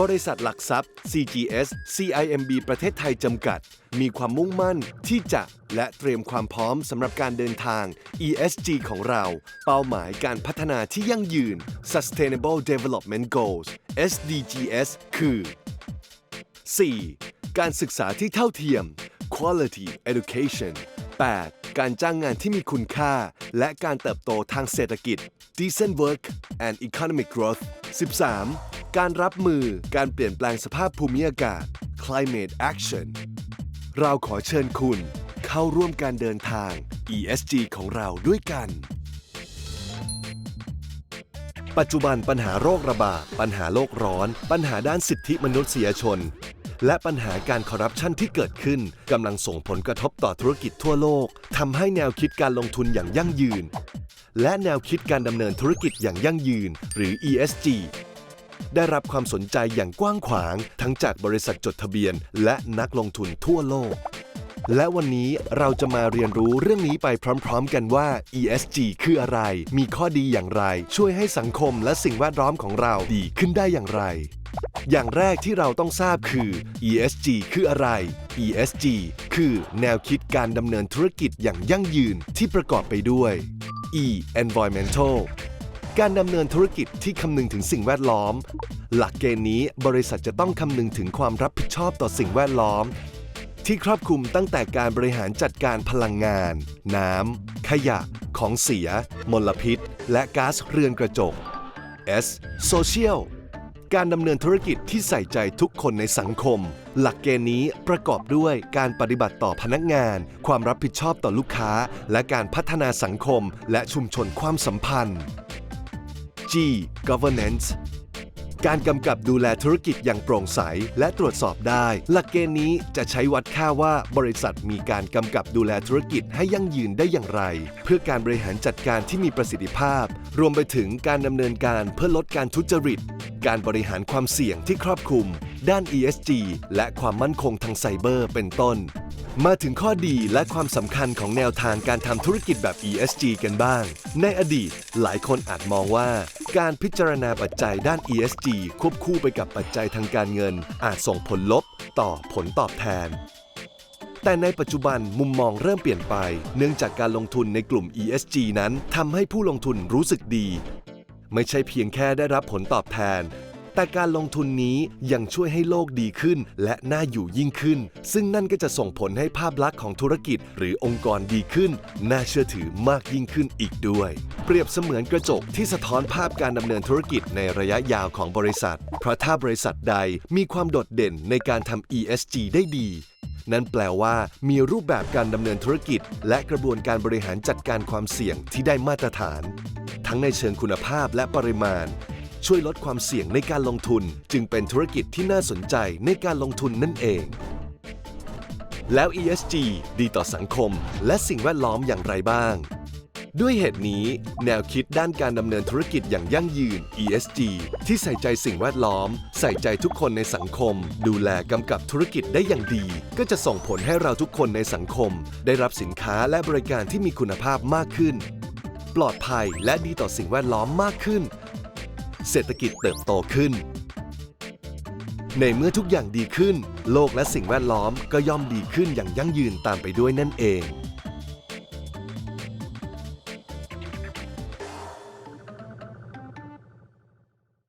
บริษัทหลักทรัพย์ CGS CIMB ประเทศไทยจำกัด มีความมุ่งมั่นที่จะและเตรียมความพร้อมสำหรับการเดินทาง ESG ของเรา เป้าหมายการพัฒนาที่ยั่งยืน Sustainable Development Goals SDGs คือ 4. การศึกษาที่เท่าเทียม Quality Education 8. การจ้างงานที่มีคุณค่า และการเติบโตทางเศรษฐกิจ Decent Work and Economic Growth 13. การรับมือการเปลี่ยนแปลงสภาพภูมิอากาศ Climate Action เราขอเชิญคุณ เข้าร่วมการเดินทาง ESG ของเราด้วยกัน ปัจจุบันปัญหาโรคระบาด ปัญหาโลกร้อน ปัญหาด้านสิทธิมนุษยชน และปัญหาการคอร์รัปชันที่เกิดขึ้นกำลังส่งผลกระทบต่อธุรกิจทั่วโลกทำให้แนวคิดการลงทุนอย่างยั่งยืน และแนวคิดการดำเนินธุรกิจอย่างยั่งยืน หรือ ESG ได้รับความสนใจอย่างกว้างขวาง ทั้งจากบริษัทจดทะเบียน และนักลงทุนทั่วโลก และวันนี้เราจะมาเรียนรู้เรื่องนี้ไปพร้อม ๆ กันว่า ESG คืออะไร มีข้อดีอย่างไร ช่วยให้สังคมและสิ่งแวดล้อมของเราดีขึ้นได้อย่างไร อย่างแรกที่เราต้องทราบคือ ESG คืออะไร ESG คือแนวคิดการดำเนินธุรกิจอย่างยั่งยืนที่ประกอบไปด้วย E environmental การดำเนินธุรกิจที่คำนึงถึงสิ่งแวดล้อม หลักเกณฑ์นี้บริษัทจะต้องคำนึงถึงความรับผิดชอบต่อสิ่งแวดล้อม ที่ครอบคลุมตั้งแต่การบริหารจัดการพลังงาน น้ำ ขยะ ของเสีย มลพิษ และก๊าซเรือนกระจก S Social การดำเนินธุรกิจที่ใส่ใจทุกคนในสังคม หลักเกณฑ์นี้ประกอบด้วยการปฏิบัติต่อพนักงาน ความรับผิดชอบต่อลูกค้า และการพัฒนาสังคม และชุมชนความสัมพันธ์ G governance การกำกับดูแลธุรกิจอย่างโปร่งใส และตรวจสอบได้ หลักเกณฑ์นี้จะใช้วัดค่าว่าบริษัทมีการกำกับดูแลธุรกิจให้ยั่งยืนได้อย่างไร เพื่อการบริหารจัดการที่มีประสิทธิภาพ รวมไปถึงการดำเนินการเพื่อลดการทุจริต การบริหารความเสี่ยงที่ครอบคลุม ด้าน ESG และความมั่นคงทางไซเบอร์เป็นต้น มาถึงข้อดีและความสำคัญของแนวทางการทำธุรกิจแบบ ESG กันบ้าง ในอดีต หลายคนอาจมองว่า การพิจารณาปัจจัยด้าน ESG ควบคู่ไปกับปัจจัยทางการเงิน อาจส่งผลลบต่อผลตอบแทน แต่ในปัจจุบันมุมมองเริ่มเปลี่ยนไป เนื่องจากการลงทุนในกลุ่ม ESG นั้นทำให้ผู้ลงทุนรู้สึกดี ไม่ใช่เพียงแค่ได้รับผลตอบแทน แต่การลงทุนนี้ยังช่วยให้โลกดีขึ้น และน่าอยู่ยิ่งขึ้น ซึ่งนั่นก็จะส่งผลให้ภาพลักษณ์ของธุรกิจ หรือองค์กรดีขึ้น น่าเชื่อถือมากยิ่งขึ้นอีกด้วย เปรียบเสมือนกระจกที่สะท้อนภาพการดำเนินธุรกิจในระยะยาวของบริษัท เพราะถ้าบริษัทใดมีความโดดเด่นในการทำ ESG ได้ดี นั่นแปลว่ามีรูปแบบการดำเนินธุรกิจ และกระบวนการบริหารจัดการความเสี่ยงที่ได้มาตรฐาน ทั้งในเชิงคุณภาพและปริมาณ ช่วยลดความเสี่ยงในการลงทุน จึงเป็นธุรกิจที่น่าสนใจในการลงทุนนั่นเอง แล้ว ESG ดีต่อสังคม และสิ่งแวดล้อมอย่างไรบ้าง ด้วยเหตุนี้ แนวคิดด้านการดำเนินธุรกิจอย่างยั่งยืน ESG ที่ใส่ใจสิ่งแวดล้อม ใส่ใจทุกคนในสังคม ดูแลกำกับธุรกิจได้อย่างดี ก็จะส่งผลให้เราทุกคนในสังคม ได้รับสินค้าและบริการที่มีคุณภาพมากขึ้น ปลอดภัยและดีต่อสิ่งแวดล้อมมากขึ้น เศรษฐกิจเติบโตขึ้น ในเมื่อทุกอย่างดีขึ้น โลกและสิ่งแวดล้อมก็ย่อมดีขึ้นอย่างยั่งยืนตามไปด้วยนั่นเอง